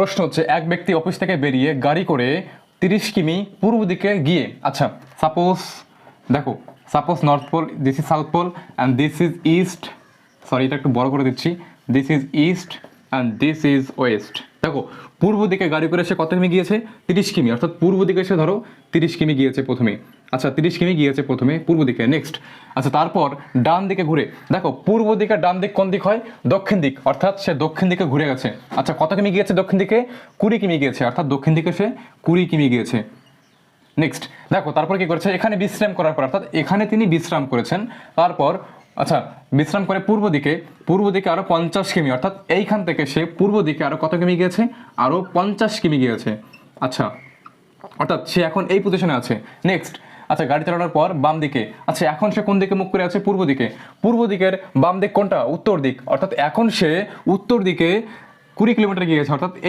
প্রশ্ন হচ্ছে, এক ব্যক্তি অফিস থেকে বেরিয়ে গাড়ি করে তিরিশ কিমি পূর্ব দিকে গিয়ে আচ্ছা সাপোজ দেখো suppose north pole this is south pole and this is east sorry এটা একটু বড় করে দিচ্ছি this is east and this is west দেখো, পূর্ব দিকে গাড়ি করে সে কত কিমি গিয়েছে? তিরিশ কিমি। অর্থাৎ পূর্ব দিকে সে ধরো তিরিশ কিমি গিয়েছে প্রথমে। আচ্ছা তিরিশ কিমি গিয়েছে প্রথমে পূর্ব দিকে। নেক্সট আচ্ছা তারপর ডান দিকে ঘুরে। দেখো, পূর্ব দিকে ডান দিক কোন দিক হয়? দক্ষিণ দিক। অর্থাৎ সে দক্ষিণ দিকে ঘুরে গেছে। আচ্ছা কত কিমি গিয়েছে দক্ষিণ দিকে? কুড়ি কিমি গিয়েছে। অর্থাৎ দক্ষিণ দিকে সে কুড়ি কিমি গিয়েছে। নেক্সট দেখো, তারপর কি করেছে? এখানে বিশ্রাম করার পর, অর্থাৎ এখানে তিনি বিশ্রাম করেছেন। তারপর আচ্ছা বিশ্রাম করে পূর্ব দিকে পূর্ব দিকে আরও পঞ্চাশ কিমি, অর্থাৎ এইখান থেকে সে পূর্ব দিকে আরও কত কিমি গিয়েছে? আরও পঞ্চাশ কিমি গিয়েছে। আচ্ছা অর্থাৎ সে এখন এই পজিশনে আছে। নেক্সট আচ্ছা গাড়ি চালানোর পর বাম দিকে। আচ্ছা এখন সে কোন দিকে মুখ করে আছে? পূর্ব দিকে। পূর্ব দিকের বাম দিক কোনটা? উত্তর দিক। অর্থাৎ এখন সে উত্তর দিকে কুড়ি কিলোমিটার গিয়েছে, অর্থাৎ